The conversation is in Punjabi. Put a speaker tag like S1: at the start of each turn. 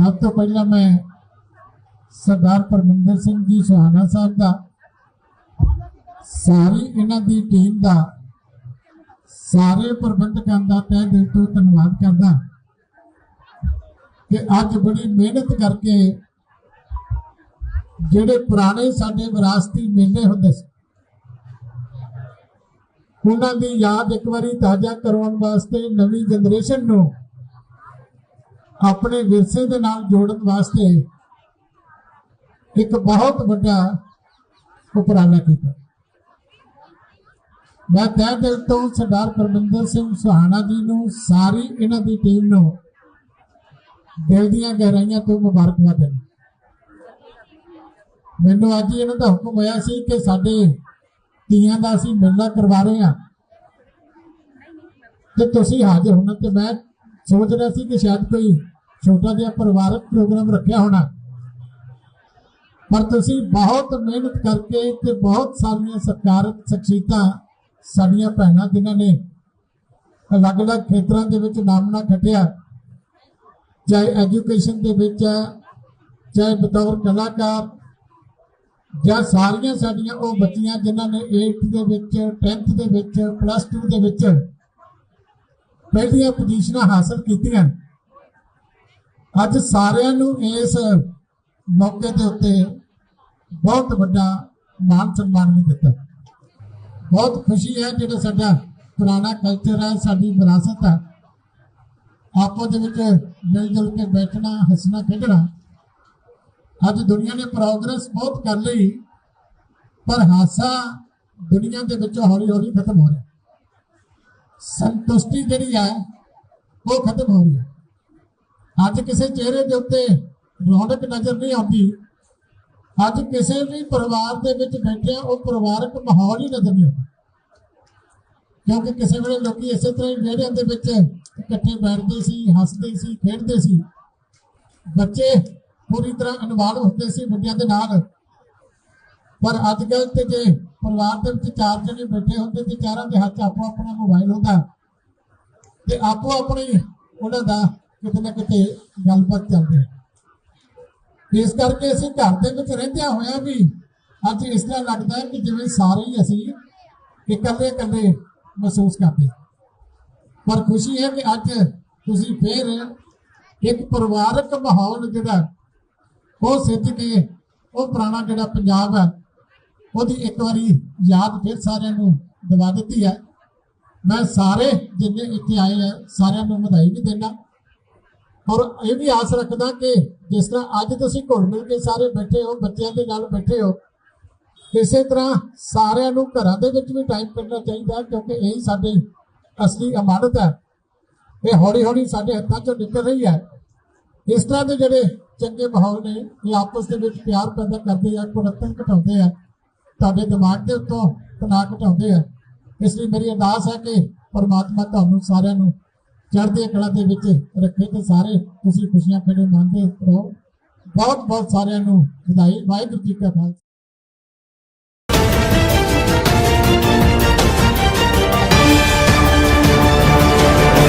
S1: ਸਭ ਤੋਂ ਪਹਿਲਾਂ ਮੈਂ ਸਰਦਾਰ ਪਰਮਿੰਦਰ ਸਿੰਘ ਜੀ ਸੁਹਾਣਾ ਸਾਹਿਬ ਦਾ, ਸਾਰੀ ਇਹਨਾਂ ਦੀ ਟੀਮ ਦਾ, ਸਾਰੇ ਪ੍ਰਬੰਧਕਾਂ ਦਾ ਤਹਿ ਦਿਲ ਤੋਂ ਧੰਨਵਾਦ ਕਰਦਾ ਕਿ ਅੱਜ ਬੜੀ ਮਿਹਨਤ ਕਰਕੇ ਜਿਹੜੇ ਪੁਰਾਣੇ ਸਾਡੇ ਵਿਰਾਸਤੀ ਮੇਲੇ ਹੁੰਦੇ ਸੀ, ਉਹਨਾਂ ਦੀ ਯਾਦ ਇੱਕ ਵਾਰੀ ਤਾਜ਼ਾ ਕਰਵਾਉਣ ਵਾਸਤੇ ਨਵੀਂ ਜਨਰੇਸ਼ਨ ਨੂੰ ਆਪਣੇ ਵਿਰਸੇ ਦੇ ਨਾਲ ਜੋੜਨ ਵਾਸਤੇ ਇੱਕ ਬਹੁਤ ਵੱਡਾ ਉਪਰਾਲਾ ਕੀਤਾ। ਮੈਂ ਤਹਿ ਦਿਲ ਤੋਂ ਸਰਦਾਰ ਪਰਮਿੰਦਰ ਸਿੰਘ ਸੁਹਾਣਾ ਜੀ ਨੂੰ, ਸਾਰੀ ਇਹਨਾਂ ਦੀ ਟੀਮ ਨੂੰ ਦਿਲ ਦੀਆਂ ਗਹਿਰਾਈਆਂ ਤੋਂ ਮੁਬਾਰਕਬਾਦ ਦਿੰਦਾ ਮੈਨੂੰ ਅੱਜ ਹੀ ਇਹਨਾਂ ਦਾ ਹੁਕਮ ਹੋਇਆ ਸੀ ਕਿ ਸਾਡੇ ਧੀਆਂ ਦਾ ਅਸੀਂ ਮੇਲਾ ਕਰਵਾ ਰਹੇ ਹਾਂ। ਤੇ ਤੁਸੀਂ ਹਾਜ਼ਰ ਹੋਣਾ ਤੇ ਮੈਂ ਸੋਚ ਰਿਹਾ ਸੀ ਕਿ ਸ਼ਾਇਦ ਕੋਈ ਛੋਟਾ ਜਿਹਾ ਪਰਿਵਾਰਕ ਪ੍ਰੋਗਰਾਮ ਰੱਖਿਆ ਹੋਣਾ। ਪਰ ਤੁਸੀਂ ਬਹੁਤ ਮਿਹਨਤ ਕਰਕੇ ਤੇ ਬਹੁਤ ਸਾਰੀਆਂ ਸਰਕਾਰਕ ਸ਼ਖਸੀਅਤਾਂ, ਸਾਡੀਆਂ ਭੈਣਾਂ ਜਿਨ੍ਹਾਂ ਨੇ ਅਲੱਗ-ਅਲੱਗ ਖੇਤਰਾਂ ਦੇ ਵਿੱਚ ਨਾਮਣਾ ਖੱਟਿਆ, ਚਾਹੇ ਐਜੂਕੇਸ਼ਨ ਦੇ ਵਿੱਚ ਹੈ, ਚਾਹੇ ਬਤੌਰ ਕਲਾਕਾਰ, ਜਾਂ ਸਾਰੀਆਂ ਸਾਡੀਆਂ ਉਹ ਬੱਚੀਆਂ ਜਿਨ੍ਹਾਂ ਨੇ 8th ਦੇ ਵਿੱਚ 10th ਦੇ ਵਿੱਚ ਪਲੱਸ 2 ਦੇ ਵਿੱਚ ਪਹਿਲੀਆਂ ਪੋਜੀਸ਼ਨਾਂ ਹਾਸਲ ਕੀਤੀਆਂ। ਅੱਜ ਸਾਰਿਆਂ ਨੂੰ ਇਸ ਮੌਕੇ ਦੇ ਉੱਤੇ ਬਹੁਤ ਵੱਡਾ ਮਾਨ ਸਨਮਾਨ ਵੀ ਦਿੱਤਾ। ਬਹੁਤ ਖੁਸ਼ੀ ਹੈ ਜਿਹੜਾ ਸਾਡਾ ਪੁਰਾਣਾ ਕਲਚਰ ਹੈ, ਸਾਡੀ ਵਿਰਾਸਤ ਹੈ। ਆਪੋ ਦੇ ਵਿੱਚ ਮਿਲ ਜੁਲ ਕੇ ਬੈਠਣਾ, ਹੱਸਣਾ, ਖੇਡਣਾ। ਅੱਜ ਦੁਨੀਆ ਨੇ ਪ੍ਰੋਗਰੈਸ ਬਹੁਤ ਕਰ ਲਈ, ਪਰ ਹਾਸਾ ਦੁਨੀਆ ਦੇ ਵਿੱਚੋਂ ਹੌਲੀ ਹੌਲੀ ਖਤਮ ਹੋ ਰਿਹਾ। ਸੰਤੁਸ਼ਟੀ ਜਿਹੜੀ ਹੈ, ਉਹ ਖਤਮ ਹੋ ਰਹੀ ਹੈ। ਅੱਜ ਕਿਸੇ ਚਿਹਰੇ ਦੇ ਉੱਤੇ ਰੌਣਕ ਨਜ਼ਰ ਨਹੀਂ ਆਉਂਦੀ। ਅੱਜ ਕਿਸੇ ਵੀ ਪਰਿਵਾਰ ਦੇ ਵਿੱਚ ਬੈਠੇ ਉਹ ਪਰਿਵਾਰਕ ਮਾਹੌਲ ਹੀ ਨਜ਼ਰ ਨਹੀਂ ਆਉਂਦਾ। ਕਿਉਂਕਿ ਕਿਸੇ ਵੇਲੇ ਲੋਕੀ ਇਸੇ ਤਰ੍ਹਾਂ ਹੀ ਵਿਹੜਿਆਂ ਦੇ ਵਿੱਚ ਇਕੱਠੇ ਬੈਠਦੇ ਸੀ, ਹੱਸਦੇ ਸੀ, ਖੇਡਦੇ ਸੀ। ਬੱਚੇ ਪੂਰੀ ਤਰ੍ਹਾਂ ਇਨਵਾਲਵ ਹੁੰਦੇ ਸੀ ਵੱਡਿਆਂ ਦੇ ਨਾਲ। ਪਰ ਅੱਜ ਕੱਲ੍ਹ ਤੇ ਜੇ ਪਰਿਵਾਰ ਦੇ ਵਿੱਚ ਚਾਰ ਜਣੇ ਬੈਠੇ ਹੁੰਦੇ ਤੇ ਚਾਰਾਂ ਦੇ ਹੱਥ ਆਪੋ ਆਪਣਾ ਮੋਬਾਈਲ ਹੁੰਦਾ। ਤੇ ਆਪੋ ਆਪਣੀ ਉਹਨਾਂ ਦਾ ਕਿਤੇ ਨਾ ਕਿਤੇ ਗੱਲਬਾਤ ਚੱਲਦੀ ਹੈ। ਇਸ ਕਰਕੇ ਅਸੀਂ ਘਰ ਦੇ ਵਿੱਚ ਰਹਿੰਦਿਆਂ ਹੋਇਆਂ ਵੀ ਅੱਜ ਇਸ ਤਰ੍ਹਾਂ ਲੱਗਦਾ ਹੈ ਕਿ ਜਿਵੇਂ ਸਾਰੇ ਹੀ ਅਸੀਂ ਇਕੱਲੇ ਇਕੱਲੇ ਮਹਿਸੂਸ ਕਰਦੇ ਪਰ ਖੁਸ਼ੀ ਹੈ ਕਿ ਅੱਜ ਤੁਸੀਂ ਫੇਰ ਇੱਕ ਪਰਿਵਾਰਕ ਮਾਹੌਲ ਜਿਹੜਾ ਉਹ ਸਿੱਧ ਕੇ ਉਹ ਪੁਰਾਣਾ ਜਿਹੜਾ ਪੰਜਾਬ ਹੈ, ਉਹਦੀ ਇੱਕ ਵਾਰੀ ਯਾਦ ਫਿਰ ਸਾਰਿਆਂ ਨੂੰ ਦਿਵਾ ਦਿੱਤੀ ਹੈ। ਮੈਂ ਸਾਰੇ ਜਿੰਨੇ ਇੱਥੇ ਆਏ ਆ, ਸਾਰਿਆਂ ਨੂੰ ਵਧਾਈ ਵੀ ਦੇਣਾ ਔਰ ਇਹ ਵੀ ਆਸ ਰੱਖਦਾ ਕਿ ਜਿਸ ਤਰ੍ਹਾਂ ਅੱਜ ਤੁਸੀਂ ਘੁਲ ਮਿਲ ਕੇ ਸਾਰੇ ਬੈਠੇ ਹੋ, ਬੱਚਿਆਂ ਦੇ ਨਾਲ ਬੈਠੇ ਹੋ, ਇਸੇ ਤਰ੍ਹਾਂ ਸਾਰਿਆਂ ਨੂੰ ਘਰਾਂ ਦੇ ਵਿੱਚ ਵੀ ਟਾਈਮ ਕੱਢਣਾ ਚਾਹੀਦਾ ਕਿਉਂਕਿ ਇਹ ਸਾਡੀ ਅਸਲੀ ਅਮਾਨਤ ਹੈ। ਇਹ ਹੌਲੀ ਹੌਲੀ ਸਾਡੇ ਹੱਥਾਂ ਚੋਂ ਨਿਕਲ ਰਹੀ ਹੈ। ਇਸ ਤਰ੍ਹਾਂ ਦੇ ਜਿਹੜੇ ਚੰਗੇ ਮਾਹੌਲ ਨੇ, ਇਹ ਆਪਸ ਦੇ ਵਿੱਚ ਪਿਆਰ ਪੈਦਾ ਕਰਦੇ ਆ ਕੁੜੱਤਨ ਘਟਾਉਂਦੇ ਆ, ਤੁਹਾਡੇ ਦਿਮਾਗ ਦੇ ਉੱਤੋਂ ਤਣਾਅ ਘਟਾਉਂਦੇ ਆ। ਇਸ ਲਈ ਮੇਰੀ ਅਰਦਾਸ ਹੈ ਕਿ ਪਰਮਾਤਮਾ ਤੁਹਾਨੂੰ ਸਾਰਿਆਂ ਨੂੰ ਚੜ੍ਹਦੀ ਕਲਾ ਦੇ ਵਿੱਚ ਰੱਖੇ ਤੇ ਸਾਰੇ ਤੁਸੀਂ ਖੁਸ਼ੀਆਂ ਖੇੜੇ ਮੰਨਦੇ ਰਹੋ। ਬਹੁਤ ਬਹੁਤ ਸਾਰਿਆਂ ਨੂੰ ਵਧਾਈ, ਵਾਹਿਗੁਰੂ ਜੀ ਕਾ ਖਾਲਸਾ।